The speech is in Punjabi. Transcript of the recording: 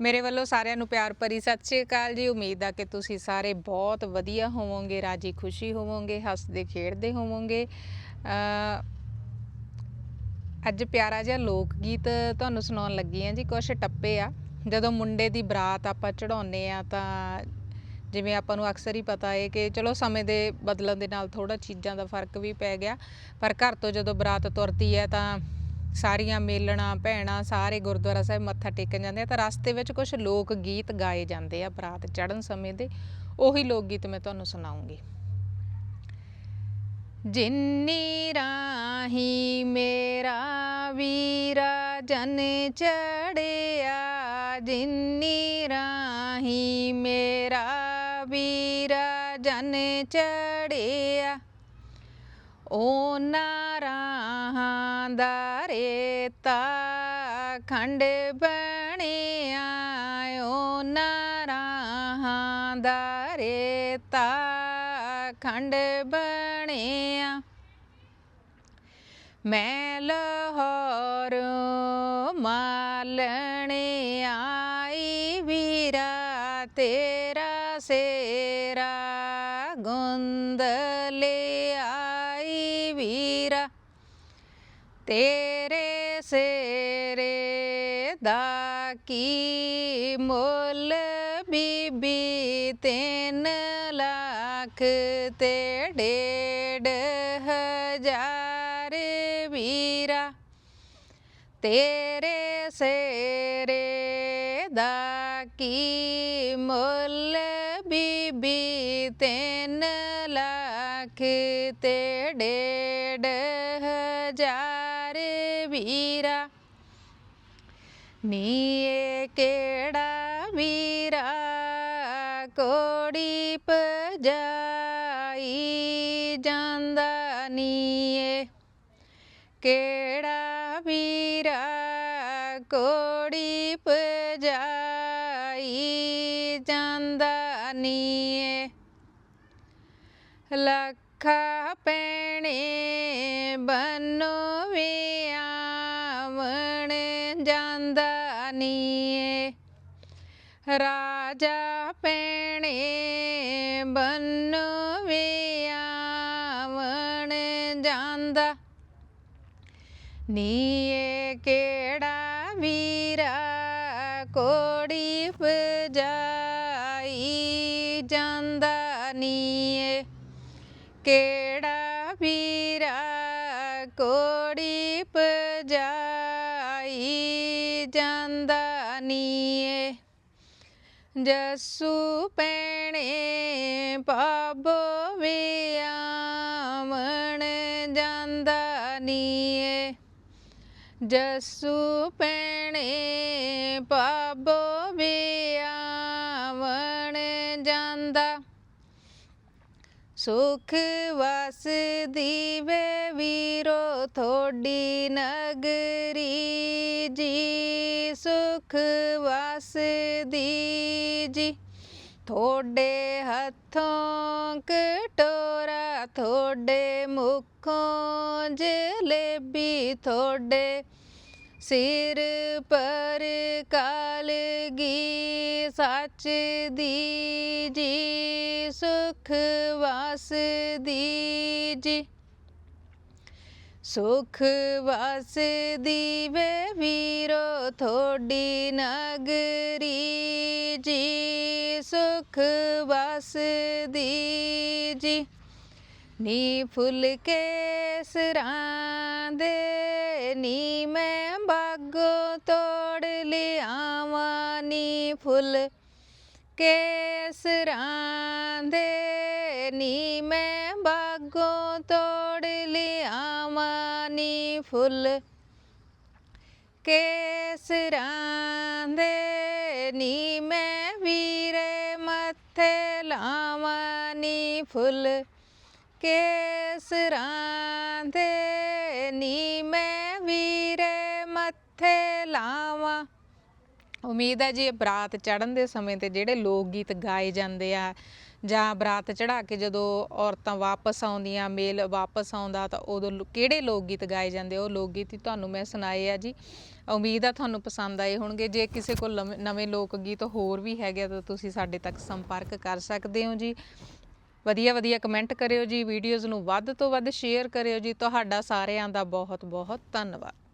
ਮੇਰੇ ਵੱਲੋਂ ਸਾਰਿਆਂ ਨੂੰ ਪਿਆਰ ਭਰੀ ਸਤਿ ਸ਼੍ਰੀ ਅਕਾਲ ਜੀ। ਉਮੀਦ ਆ ਕਿ ਤੁਸੀਂ ਸਾਰੇ ਬਹੁਤ ਵਧੀਆ ਹੋਵੋਗੇ, ਰਾਜੀ ਖੁਸ਼ੀ ਹੋਵੋਗੇ, ਹੱਸਦੇ, ਖੇਡਦੇ ਹੋਵੋਗੇ। ਅੱਜ ਪਿਆਰਾ ਜਿਹਾ ਲੋਕ ਗੀਤ ਤੁਹਾਨੂੰ ਸੁਣਾਉਣ ਲੱਗੀ ਆ ਜੀ ਕੁਝ ਟੱਪੇ ਆ। ਜਦੋਂ ਮੁੰਡੇ ਦੀ ਬਰਾਤ ਆਪਾਂ ਚੜਾਉਨੇ ਆ ਤਾਂ ਜਿਵੇਂ ਆਪਾਂ ਨੂੰ ਅਕਸਰ ਹੀ ਪਤਾ ਹੈ ਕਿ ਚਲੋ ਸਮੇਂ ਦੇ ਬਦਲਣ ਦੇ ਨਾਲ ਥੋੜਾ ਚੀਜ਼ਾਂ ਦਾ ਫ਼ਰਕ ਵੀ ਪੈ ਗਿਆ। ਪਰ ਘਰ ਤੋਂ ਜਦੋਂ ਬਰਾਤ ਤੁਰਦੀ ਹੈ ਤਾਂ ਸਾਰੀਆਂ ਮੇਲਣਾ, ਭੈਣਾਂ, ਸਾਰੇ ਗੁਰਦੁਆਰਾ ਸਾਹਿਬ ਮੱਥਾ ਟੇਕਣ ਜਾਂਦੇ ਆ ਤਾਂ ਰਸਤੇ ਵਿੱਚ ਕੁਝ ਲੋਕ ਗੀਤ ਗਾਏ ਜਾਂਦੇ ਆ ਬਰਾਤ ਚੜਨ ਸਮੇਂ ਦੇ। ਉਹੀ ਲੋਕ ਗੀਤ ਮੈਂ ਤੁਹਾਨੂੰ ਸੁਣਾਉਂਗੀ। ਜਿੰਨੀ ਰਾਹੀ ਮੇਰਾ ਵੀਰਾ ਜਨ ਚੜਿਆ, ਜਿੰਨੀ ਰਾਹੀ ਮੇਰਾ ਵੀਰਾ ਜਨ ਚੜਿਆ, ਉਹਨਾਂ ਰਾਹਾਂ ਦਾ ਰੇਤਾ ਖੰਡ ਬਣਿਆ ਓ ਰਾਹਾਂ ਦਾ ਰੇਤਾ ਖੰਡ ਬਣਿਆ ਮੈਂ ਲਾਹੌਰ ਮਾਲਣ ਆਈ ਵੀਰਾ ਤੇਰਾ ਸੇਰਾ ਗੁੰਦ ਆਈ ਵੀਰਾ ਤੇਰੇ ਸੇਰੇ ਦਾ ਕੀ ਮੁੱਲ? ਬੀਬੀ ਤਿੰਨ ਲੱਖ ਤੇ ਡੇਢ ਹਜ਼ਾਰ ਵੀਰਾ। ਤੇਰੇ ਸੇਰੇ ਦਾ ਕੀ ਮੁੱਲ? ਬੀਬੀ ਤਿੰਨ ਲੱਖ ਤੇ ਡੇਢ ਵੀਰਾ। ਨੀ ਕਿਹੜਾ ਵੀਰਾ ਕੋੜੀ ਪਜਾਈ ਜਾਂਦਾ ਨੀ ਕਿਹੜਾ ਵੀਰਾ ਕੋੜੀ ਪਜਾਈ ਜਾਂਦਾ ਨੀ ਲੱਖਾ ਪੈਣੇ ਬੰਨੋ ਜਾਂਦਾ ਨੀ ਰਾਜਾ ਪੈਣੇ ਬੰਨੋ ਵਿਆਵਣ ਜਾਂਦਾ। ਨੀ ਕਿਹੜਾ ਵੀਰਾ ਕੋੜੀ ਪਜਾਈ ਜਾਂਦਾ ਨੀ ਕਿਹੜਾ ਵੀਰਾ ਕੋੜੀ ਪਜਾਈ ਜਾਂਦਾ ਨੀ ਜਸੂ ਪੈਣੇ ਪਾਬੋ ਵਿਆਵਣ ਜਾਂਦਾ ਨੀ ਜਸੂ ਪੈਣੇ ਪਾਬੋ ਵਿਆਵਣ ਜਾਂਦਾ। ਸੁਖ ਵਸਦੀ ਵੇ ਵੀਰੋ ਥੋੜੀ ਨਗਰੀ ਜੀ। ਸੁਖ ਵਸਦੀ ਜੀ। ਥੋੜੇ ਹੱਥੋਂ ਕਟੋਰਾ ਥੋੜੇ ਮੁਖੋਂ ਜਲੇਬੀ ਥੋੜੇ ਸਿਰ ਪਰ ਕਾਲਗੀ ਸੱਚ ਦੀ ਜੀ, ਸੁਖ ਵਸਦੀ ਜੀ। ਸੁਖ ਵਸਦੀ ਵੇ ਵੀਰੋ ਥੋੜੀ ਨਗਰੀ ਜੀ। ਸੁਖ ਵਸਦੀ ਜੀ ਨੀ ਫੁੱਲ ਕੇ ਸਰਾਂ ਦੇ, ਨੀ ਮੈਂ ਬਾਗੋ ਤੋੜ ਲਿਆਵਾਂ। ਨੀ ਫੁੱਲ ਕੇ ਸਰਾਂ ਦੇ, ਨੀ ਮੈਂ ਬਾਗੋ ਤੋੜ ਫੁੱਲ ਕੇਸਰਾਂ ਦੇ ਨੀ ਮੈਂ ਵੀਰੇ ਮੱਥੇ ਲਾਵਾਂ ਨੀ ਫੁੱਲ ਕੇਸਰਾਂ ਦੇ ਨੀ ਮੈਂ ਵੀਰੇ ਮੱਥੇ ਲਾਵਾਂ। ਉਮੀਦ ਹੈ ਜੀ ਇਹ ਬਰਾਤ ਚੜਨ ਦੇ ਸਮੇਂ ਤੇ ਜਿਹੜੇ ਲੋਕ ਗੀਤ ਗਾਏ ਜਾਂਦੇ ਆ ਜਾਂ ਬਰਾਤ ਚੜਾ ਕੇ ਜਦੋਂ ਔਰਤਾਂ ਵਾਪਸ ਆਉਂਦੀਆਂ, ਮੇਲ ਵਾਪਸ ਆਉਂਦਾ, ਤਾਂ ਉਦੋਂ ਕਿਹੜੇ ਲੋਕ ਗੀਤ ਗਾਏ ਜਾਂਦੇ? ਉਹ ਲੋਕ ਗੀਤ ਹੀ ਤੁਹਾਨੂੰ ਮੈਂ ਸੁਣਾਏ ਆ ਜੀ। ਉਮੀਦ ਆ ਤੁਹਾਨੂੰ ਪਸੰਦ ਆਏ ਹੋਣਗੇ। ਜੇ ਕਿਸੇ ਕੋਲ ਲਵੇਂ- ਨਵੇਂ ਲੋਕ ਗੀਤ ਹੋਰ ਵੀ ਹੈਗੇ ਆ, ਤਾਂ ਤੁਸੀਂ ਸਾਡੇ ਤੱਕ ਸੰਪਰਕ ਕਰ ਸਕਦੇ ਹੋ ਜੀ। ਵਧੀਆ ਵਧੀਆ ਕਮੈਂਟ ਕਰਿਓ ਜੀ। ਵੀਡੀਓਜ਼ ਨੂੰ ਵੱਧ ਤੋਂ ਵੱਧ ਸ਼ੇਅਰ ਕਰਿਓ ਜੀ। ਤੁਹਾਡਾ ਸਾਰਿਆਂ ਦਾ ਬਹੁਤ ਬਹੁਤ ਧੰਨਵਾਦ।